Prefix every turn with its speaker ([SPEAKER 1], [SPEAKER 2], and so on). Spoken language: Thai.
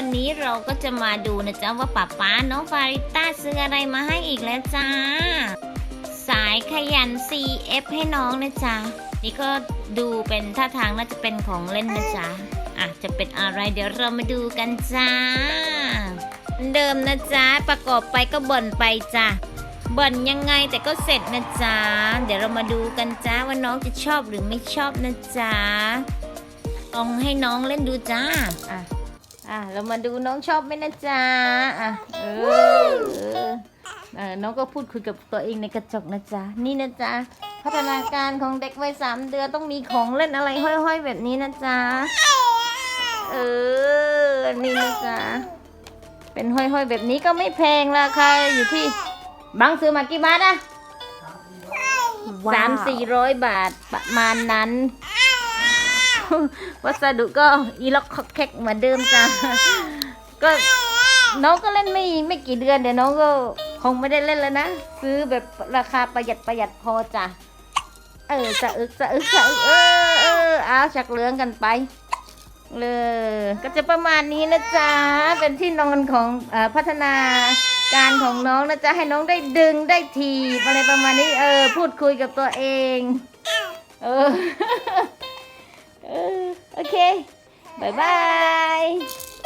[SPEAKER 1] วันนี้เราก็จะมาดูนะจ๊ะว่าป้าป้าน้องฟาริต้าซื้ออะไรมาให้อีกแล้วจ้า สายขยัน CF ให้น้องนะจ๊ะ นี่ก็ดูเป็นท่าทางน่าจะเป็นของเล่นนะจ๊ะอะจะเป็นอะไรเดี๋ยวเรามาดูกันจ้า เดิมนะจ๊ะ ประกอบไปก็บ่นไปจ้ะบ่นยังไงแต่ก็เสร็จนะจ๊ะ เดี๋ยวเรามาดูกันจ้าว่าน้องจะชอบหรือไม่ชอบนะจ๊ะลองให้น้องเล่นดูจ้าอะ อะเรามาดูน้องชอบไหมนะจ๊ะอะเออเออน้องก็พูดคุยกับตัวเองในกระจกนะจ๊ะนี่นะจ๊ะพัฒนาการของเด็กวัยสามเดือนต้องมีของเล่นอะไรห้อยๆ แบบนี้นะจ๊ะเออนี่นะจ๊ะเป็นห้อยๆแบบนี้ก็ไม่แพงราคาอยู่ที่บางซื้อมากี่บาทอะสามสี่ร้อยบาทประมาณนั้น วัสดุก็อีล็อกคอกแคกเหมือนเดิมจ้ะก็น้องก็เล่นไม่ไม่กี่เดือนเดี๋ยวน้องก็คงไม่ได้เล่นแล้วนะ ซื้อแบบราคาประหยัดประหยัดพอจ้ะเออจะอึกจะอึกจะอึกเออเออเอาชักเหลืองกันไปเลยก็จะประมาณนี้นะจ๊ะ เป็นที่นอนของอพัฒนาการของน้องนะจ๊ะ ให้น้องได้ดึงได้ทีบอะไรประมาณนี้ เออ พูดคุยกับตัวเอง เออ เอ